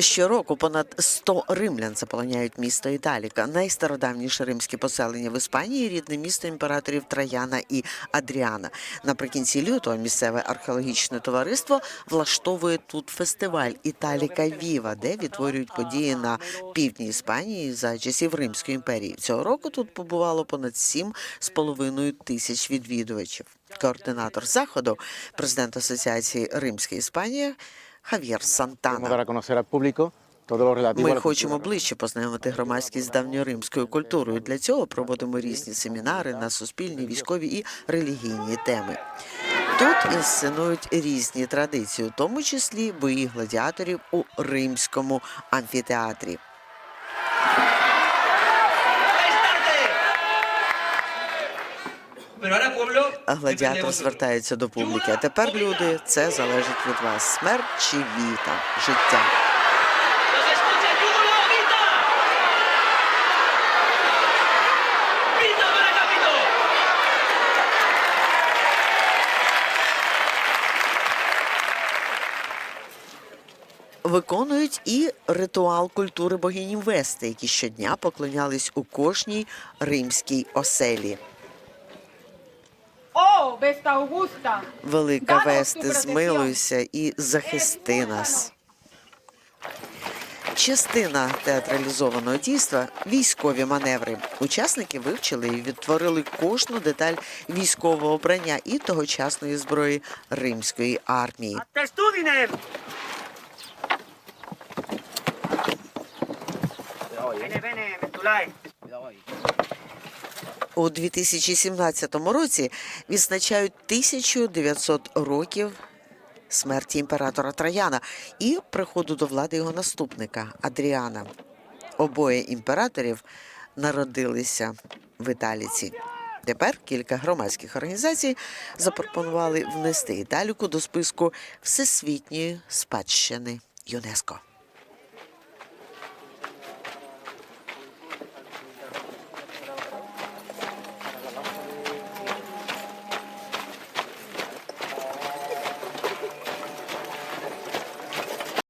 Щороку понад 100 римлян заполоняють місто Італіка, найстародавніше римське поселення в Іспанії, рідне місто імператорів Трояна і Адріана. Наприкінці лютого місцеве археологічне товариство влаштовує тут фестиваль Італіка Віва, де відтворюють події на півдні Іспанії за часів Римської імперії. Цього року тут побувало понад 7,5 тисяч відвідувачів. Координатор заходу, президент Асоціації Римська Іспанія Хав'єр Сантана. Ми хочемо ближче познайомити громадськість з давньоримською культурою. Для цього проводимо різні семінари на суспільні, військові і релігійні теми. Тут інсценують різні традиції, у тому числі бої гладіаторів у римському амфітеатрі. А Гладіатор звертається до публіки. А тепер, люди, це залежить від вас. Смерть чи віта, життя. Виконують і ритуал культури богині Вести, які щодня поклонялись у кожній римській оселі. Велика Вести, змилуйся і захисти нас. Частина театралізованого дійства військові маневри. Учасники вивчили і відтворили кожну деталь військового обрання і тогочасної зброї римської армії. У 2017 році відзначають 1900 років смерті імператора Трояна і приходу до влади його наступника Адріана. Обоє імператорів народилися в Італіці. Тепер кілька громадських організацій запропонували внести Італіку до списку всесвітньої спадщини ЮНЕСКО.